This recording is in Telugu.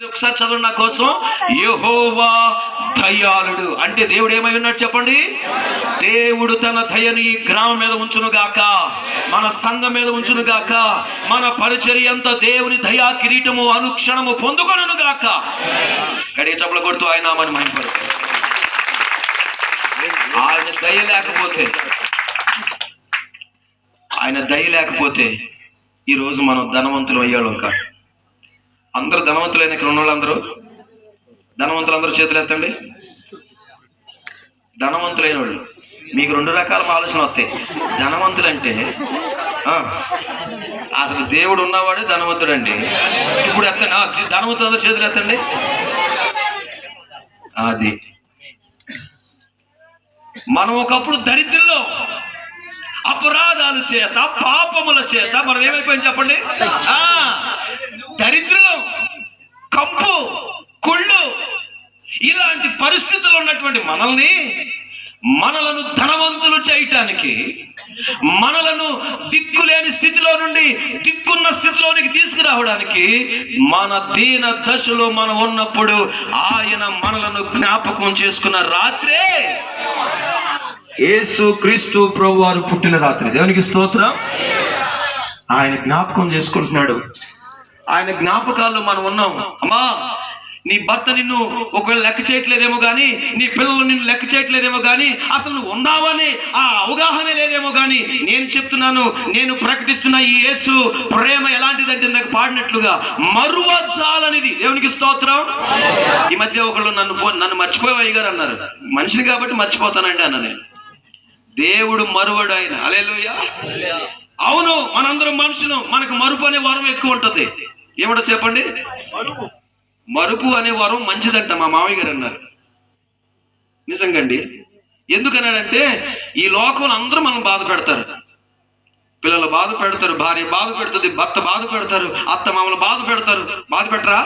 ఒకసారి చదవండి నా కోసం. యహోవా దయాళుడు. అంటే దేవుడు ఏమై ఉన్నాడు చెప్పండి? దేవుడు తన దయని ఈ గ్రామం మీద ఉంచును గాక మన సంఘం మీద ఉంచును గాక మన పరిచర్య అంతా దేవుని దయా కిరీటము అనుక్షణము పొందుకొనను గాక గడియ చప్పల కొడుతూ ఆయన మన మహిమపరుస్తాడు ఆయన దయ లేకపోతే ఆయన దయ లేకపోతే ఈరోజు మనం ధనవంతులు అయ్యాడు కాదు. అందరు ధనవంతులైన ఇక్కడ ఉన్న వాళ్ళందరూ ధనవంతులు అందరూ చేతులు ఎత్తండి. ధనవంతులైన వాళ్ళు మీకు రెండు రకాల ఆలోచన వస్తాయి. ధనవంతులు అంటే అసలు దేవుడు ఉన్నవాడే ధనవంతుడు అండి ఇప్పుడు ఎత్తండి ధనవంతులు అందరు చేతులు ఎత్తండి. అది. మనం ఒకప్పుడు దరిద్రంలో. అపరాధాల చేత పాపముల చేత. మనం ఏమైపోయింది చెప్పండి? దరిద్రం పరిస్థితుల్లో పరిస్థితులు ఉన్నటువంటి మనల్ని మనలను ధనవంతులు చేయటానికి మనలను దిక్కులేని స్థితిలో నుండి దిక్కున్న స్థితిలోనికి తీసుకురావడానికి మన దీన దశలో మనం ఉన్నప్పుడు ఆయన మనలను జ్ఞాపకం చేసుకున్న రాత్రే యేసు క్రీస్తు ప్రభు వారు పుట్టిన రాత్రి. దేవునికి స్తోత్రం. ఆయన జ్ఞాపకం చేసుకుంటున్నాడు. ఆయన జ్ఞాపకాల్లో మనం ఉన్నాం. అమ్మా నీ భర్త నిన్ను ఒకవేళ లెక్క చేయట్లేదేమో కానీ నీ పిల్లలు నిన్ను లెక్క చేయట్లేదేమో కానీ అసలు ఉన్నావని ఆ అవగాహన లేదేమో కానీ నేను చెప్తున్నాను నేను ప్రకటిస్తున్న ఈ యేసు ప్రేమ ఎలాంటిదంటే ఇందాక పాడినట్లుగా మరువజాలనిది. దేవునికి స్తోత్రం. ఈ మధ్య ఒకళ్ళు నన్ను ఫోన్ నన్ను మర్చిపోయి గారు అన్నారు. మనిషిని కాబట్టి మర్చిపోతానండి అన్న నేను. దేవుడు మరువడు ఆయన. అలేలుయ్యా అవును మనందరం మనుషులు మనకు మరుపు అనే వరం ఎక్కువ ఉంటుంది. ఏమిటో చెప్పండి? మరుపు అనే వరం మంచిదంట మా మామయ్య గారు అన్నారు. నిజంగండి. ఎందుకన్నాడంటే ఈ లోకంలో అందరూ మనం బాధ పెడతారు పిల్లలు బాధ పెడతారు భార్య బాధ పెడుతుంది భర్త బాధ పెడతారు అత్త మామలు బాధ పెడతారు బాధ పెట్టరా